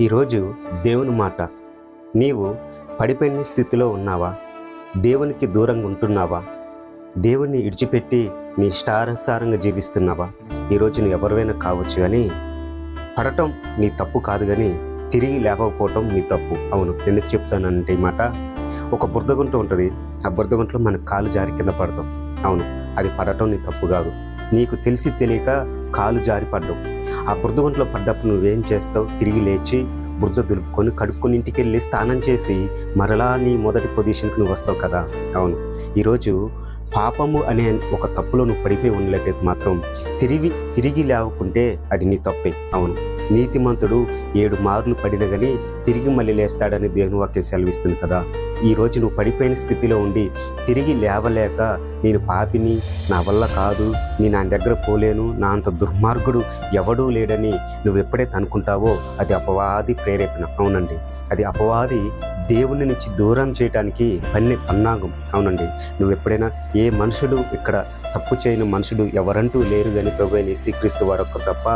ఈరోజు దేవుని మాట. నీవు పడిపోయిన స్థితిలో ఉన్నావా? దేవునికి దూరంగా ఉంటున్నావా? దేవుణ్ణి ఇడిచిపెట్టి నీ ఇష్టానుసారంగా జీవిస్తున్నావా? ఈరోజు నువ్వు ఎవరివైనా కావచ్చు కానీ పడటం నీ తప్పు కాదు కానీ తిరిగి లేకపోవటం నీ తప్పు. అవును ఎందుకు చెప్తానంటే ఈ మాట? ఒక బురదగుంట ఉంటుంది. ఆ బురదగుంటలో మన కాలు జారి కింద పడతాం. అవును అది పడటం నీ తప్పు కాదు. నీకు తెలిసి తెలియక కాలు జారి పడ్డం. ఆ ఆ బురదగుంటలో పడ్డప్పుడు నువ్వేం చేస్తావు? తిరిగి లేచి బురద దులుపుకొని కడుక్కొని ఇంటికి వెళ్ళి స్నానం చేసి మరలా నీ మొదటి పొజిషన్కి నువ్వు వస్తావు కదా? అవును. ఈరోజు పాపము అనే ఒక తప్పులో నువ్వు పడిపోయి ఉండలేకపోతే మాత్రం తిరిగి తిరిగి లేవకుంటే అది నీ తప్పే. అవును. నీతిమంతుడు ఏడు మార్లు పడిన కానీ తిరిగి మళ్ళీ లేస్తాడని దేవుని వాక్యం సెలవిస్తుంది కదా. ఈ రోజు నువ్వు పడిపోయిన స్థితిలో ఉండి తిరిగి లేవలేక నేను పాపిని నా వల్ల కాదు నేను ఆయన దగ్గర పోలేను నా అంత దుర్మార్గుడు ఎవడూ లేడని నువ్వు ఎప్పుడైతే అనుకుంటావో అది అపవాది ప్రేరేపణ. అవునండి. అది అపవాది దేవుని నుంచి దూరం చేయడానికి పన్ని పన్నాగం. అవునండి. నువ్వు ఎప్పుడైనా ఏ మనుషుడు ఇక్కడ తప్పు చేయని మనుషుడు ఎవరంటూ లేరు కానీ ప్రభు శ్రీక్రీస్తు యేసుక్రీస్తు తప్ప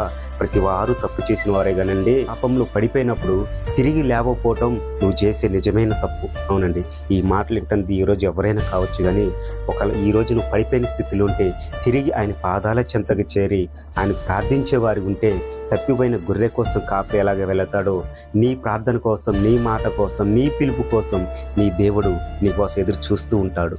ప్రతి వారు తప్పు చేసిన వారే కానండి. పాపంలో పడిపోయినప్పుడు తిరిగి లేవపోవటం నువ్వు చేసే నిజమైన తప్పు. అవునండి. ఈ మాటలు వింటుంది ఈ రోజు ఎవరైనా కావచ్చు కానీ ఒకవేళ ఈ నువ్వు పడిపోయిన స్థితిలో ఉంటే తిరిగి ఆయన పాదాల చెంతకు చేరి ఆయన ప్రార్థించే వారి ఉంటే తప్పిపోయిన గొర్రె కోసం కాపరి ఎలాగ వెళతాడో నీ ప్రార్థన కోసం నీ మాట కోసం నీ పిలుపు కోసం నీ దేవుడు నీ కోసం ఎదురు చూస్తూ ఉంటాడు.